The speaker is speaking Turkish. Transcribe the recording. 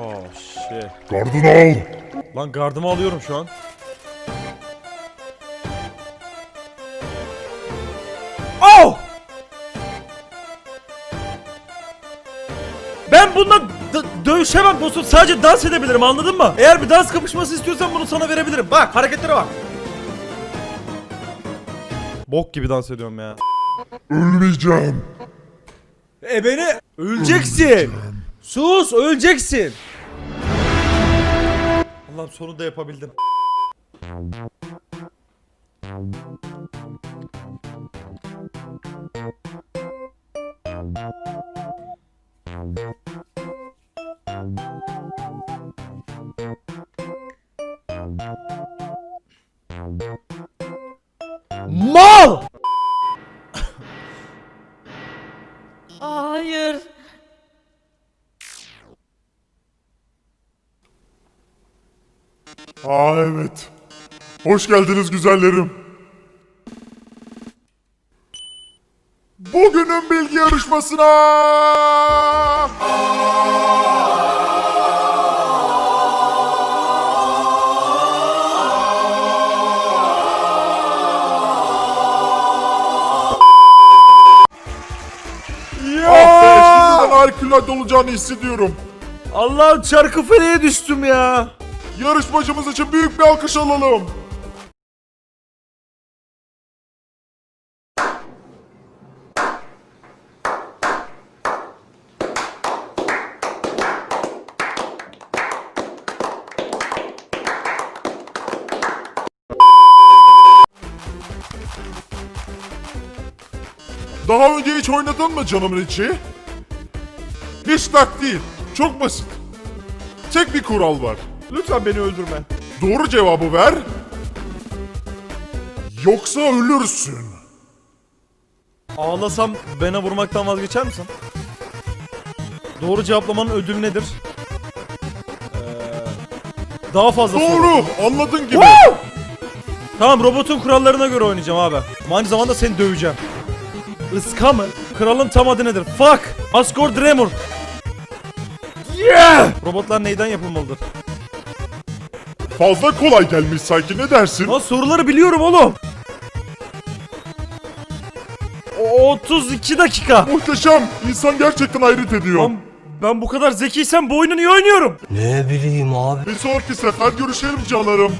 Oh shit. Gardını al. Lan gardımı alıyorum şu an. Oh! Ben bununla dövüşemem dostum. Sadece dans edebilirim anladın mı? Eğer bir dans kapışması istiyorsan bunu sana verebilirim. Bak hareketlere bak. Bok gibi dans ediyorum ya. Ölmeyeceğim. E beni öleceksin. Sus öleceksin. Allah'ım sonunda yapabildim. Mal! Hayır. Aa evet. Hoş geldiniz güzellerim. Bugünün bilgi yarışmasına şimdiden harikulade olacağını hissediyorum. Allah'ım çarkı feleğe düştüm ya. Yarışmacımız için büyük bir alkış alalım. Daha önce hiç oynadın mı canımın içi? Hiç dert değil. Çok basit. Tek bir kural var. Lütfen beni öldürme. Doğru cevabı ver. Yoksa ölürsün. Ağlasam bana vurmaktan vazgeçer misin? Doğru cevaplamanın ödülü nedir? Ee, daha fazla soru. Doğru. Anladın gibi. Tamam robotun kurallarına göre oynayacağım abi. Ama aynı zamanda seni döveceğim. Iska mı? Kralın tam adı nedir? Fuck! Asgore Dremur. Yeah! Robotlar neyden yapılmalıdır? Fazla kolay gelmiş sanki ne dersin? Lan soruları biliyorum oğlum. O 32 dakika. Muhteşem. İnsan gerçekten hayret ediyor. Lan ben bu kadar zekiysem bu oyunu niye oynuyorum? Ne bileyim abi. Bir sonraki sefer görüşelim canlarım.